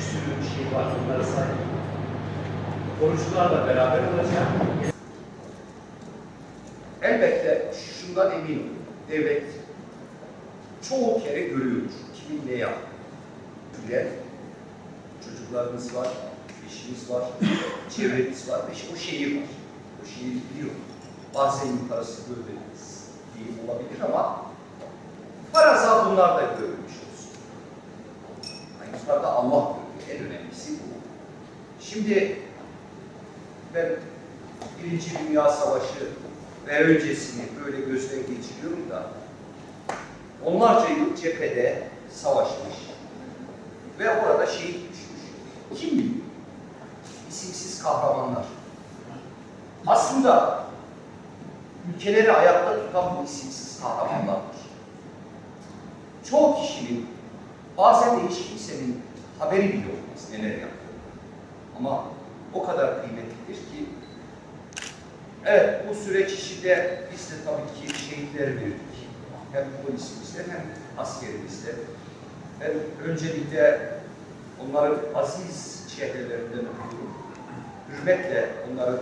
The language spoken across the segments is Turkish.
bir sürü şey var. Onlara sahip. Korucularla beraber olacak. Elbette şundan eminim. Devlet çoğu kere görüyordur. Kimin ne yaptığını. Bile çocuklarımız var, eşimiz var, çevremiz var ve o şehir var. O şehir biliyor. Bazen yukarısı görmeniz değil olabilir ama parasal bunlar da görülmüş olsun. Yani yukarıda Allah Şimdi ben Birinci Dünya Savaşı ve öncesini böyle gözden geçiriyorum da onlarca yıl cephede savaşmış ve orada şehit düşmüş. Kim biliyor? İsimsiz kahramanlar. Aslında ülkeleri ayakta tutan bu isimsiz kahramanlardır. Çoğu kişinin, bazen de hiç kimsenin haberi bile olmaz neler yaptığını. Ama o kadar kıymetlidir ki Evet, bu süreç içinde biz de tabii ki şehitler verdik. Hem polisimizde hem askerimizde. Ben öncelikle onların aziz çehrelerinden öpüyorum. Hürmetle onların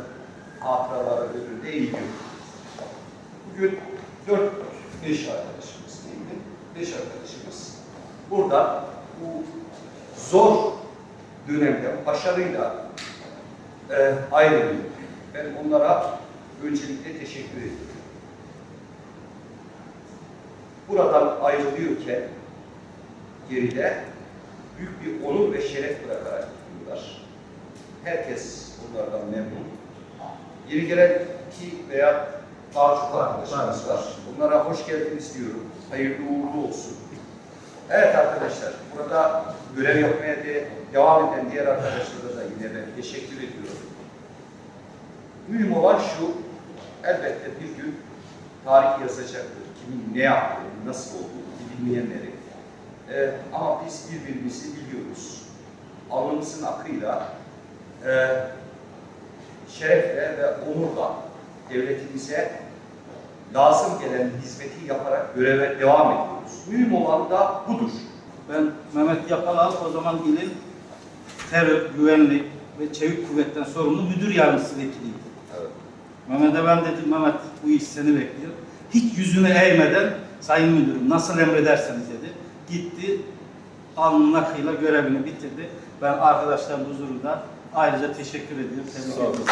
hatıraları önünde eğiliyorum. Bugün dört, beş arkadaşımız değil mi? Beş arkadaşımız burada bu zor dönemde başarıyla e, ayrılıyor. Ben onlara öncelikle teşekkür ediyorum. Buradan ayrılıyorken geride büyük bir onur ve şeref bırakarak gidiyorlar. Herkes onlardan memnun. Yeni gelen iki veya daha çok arkadaşlarımız var. Onlara hoş geldiniz diyorum. Hayırlı uğurlu olsun. Evet arkadaşlar, burada görev yapmaya de devam eden diğer arkadaşlara da yine ben teşekkür ediyorum. Mühim olan şu, elbette bir gün tarih yazacaktır. Kimin ne yaptığını, nasıl olduğunu bilmeyenleri. Ee, ama biz birbirimizi biliyoruz. Alnımızın akıyla, e, şerefle ve onurla devletimize lazım gelen hizmeti yaparak göreve devam ediyoruz. Mühim olan da budur. Ben Mehmet Yapalal, o zaman ilin terör, güvenlik ve çevik kuvvetten sorumlu müdür yardımcısı vekiliydi. Evet. Mehmet'e ben dedim, Mehmet bu iş seni bekliyor. Hiç yüzünü eğmeden, sayın müdürüm nasıl emrederseniz dedi. Gitti, alnının akıyla görevini bitirdi. Ben arkadaşlarım huzurunda ayrıca teşekkür ediyorum. Tebrik ediyorum.